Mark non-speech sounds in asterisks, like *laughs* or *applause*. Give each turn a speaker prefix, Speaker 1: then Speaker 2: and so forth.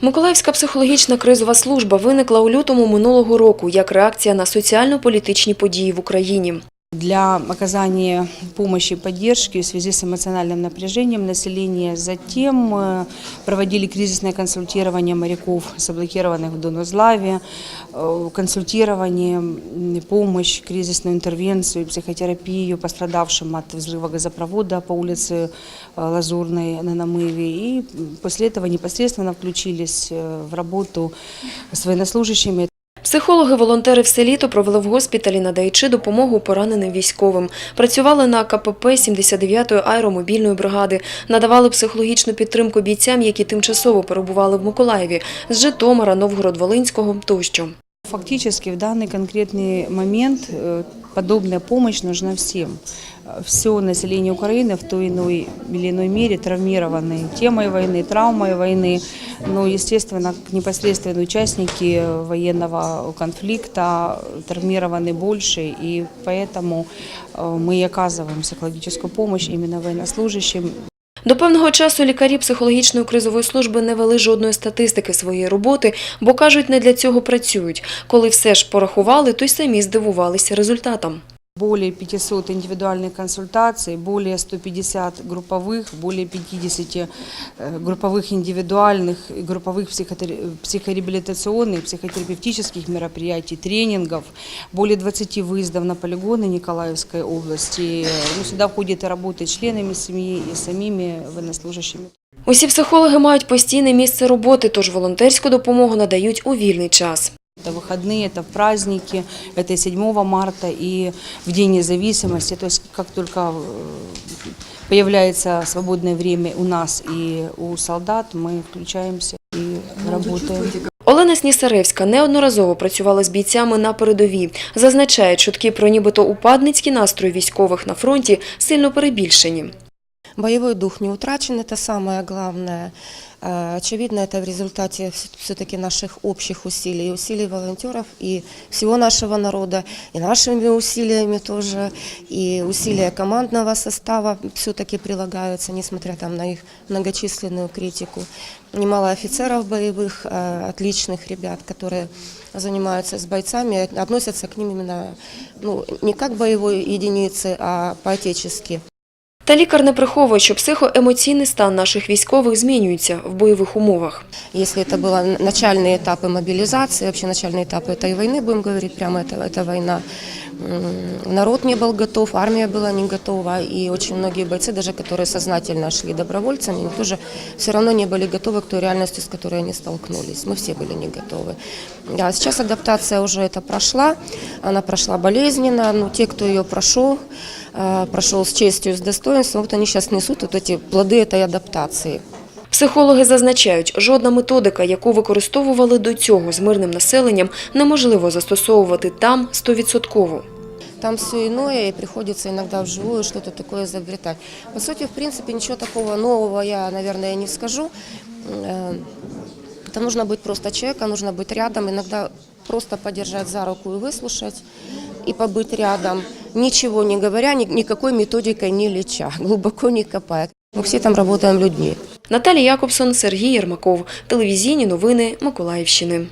Speaker 1: Миколаївська психологічна кризова служба виникла у лютому минулого року як реакція на соціально-політичні події в Україні.
Speaker 2: Для оказания помощи и поддержки в связи с эмоциональным напряжением населения. Затем э, проводили кризисное консультирование моряков, заблокированных в Донузлаве, э, консультирование, помощь, кризисную интервенцию, психотерапию пострадавшим от взрыва газопровода по улице э, Лазурной на Намыве. И после этого непосредственно включились в работу с военнослужащими.
Speaker 1: Психологи-волонтери все літо провели в госпіталі, надаючи допомогу пораненим військовим. Працювали на КПП 79-ї аеромобільної бригади, надавали психологічну підтримку бійцям, які тимчасово перебували в Миколаєві з Житомира, Новгород-Волинського тощо.
Speaker 2: Фактически в данный конкретный момент э, подобная помощь нужна всем. Все население Украины в той иной или иной мере травмированы темой войны, травмой войны. Но, естественно, к- непосредственно участники военного конфликта травмированы больше, и поэтому э, мы и оказываем психологическую помощь именно военнослужащим,
Speaker 1: До певного часу лікарі психологічної кризової служби не вели жодної статистики своєї роботи, бо кажуть, не для цього працюють. Коли все ж порахували, то й самі здивувалися результатам.
Speaker 2: Более 500 индивидуальных консультаций, более 150 групповых, более 50 э, групповых индивидуальных и групповых психотер- психореабилитационных, психотерапевтических мероприятий, тренингов, более 20 выездов на полигоны Николаевской области. Ну, сюда входит и работа с членами семьи, и самими военнослужащими.
Speaker 1: Усі психологи мають постійне місце роботи, тож волонтерську допомогу надають у вільний час.
Speaker 2: Это выходные, это праздники, это и 7 марта и в День независимости. То есть как только э, появляется свободное время у нас и у солдат, мы включаемся и работаем.
Speaker 1: Олена Снісаревська неодноразово працювала з бійцями на передовій. Зазначає, чутки про нібито упадницькі настрої військових на фронті сильно перебільшені.
Speaker 3: Боевой дух не утрачен, это самое главное. Э, Очевидно, это в результате все-таки наших общих усилий, усилий волонтеров и всего нашего народа, и нашими усилиями тоже, и усилия командного состава все-таки прилагаются, несмотря там на их многочисленную критику. Немало офицеров боевых, э, отличных ребят, которые занимаются с бойцами, относятся к ним именно ну, не как боевой единицы, а по-отечески.
Speaker 1: Та лікар не приховує, що психоемоційний стан наших військових змінюється в бойових умовах.
Speaker 3: Если это были начальные этапы мобилизации, вообще начальные этапы этой войны, будем говорить прямо, это, это война, м, народ не был готов, армия была не готова, и очень многие бойцы, даже которые сознательно шли добровольцами, они тоже все равно не были готовы к той реальности, с которой они столкнулись. Мы все были не готовы. Да, сейчас адаптация уже это прошла, она прошла болезненно, но те, кто ее прошел, э, прошел с честью, с достоинством, вот они сейчас несут вот эти плоды этой адаптации.
Speaker 1: Психологи зазначають, жодна методика, яку використовували до цього з мирним населенням, неможливо застосовувати там стовідсотково.
Speaker 3: Там все иное, и приходится иногда вживую что-то такое изобретать. По сути, в принципе, ничего такого нового я, наверное, не скажу. Э, Это нужно быть просто человеком, нужно быть рядом, иногда просто подержать за руку и выслушать, и побыть рядом, ничего не говоря, ни- никакой методикой не леча, *laughs* глубоко не копая. Мы все там работаем людьми.
Speaker 1: Наталія Якобсон, Сергій Єрмаков. Телевізійні новини Миколаївщини.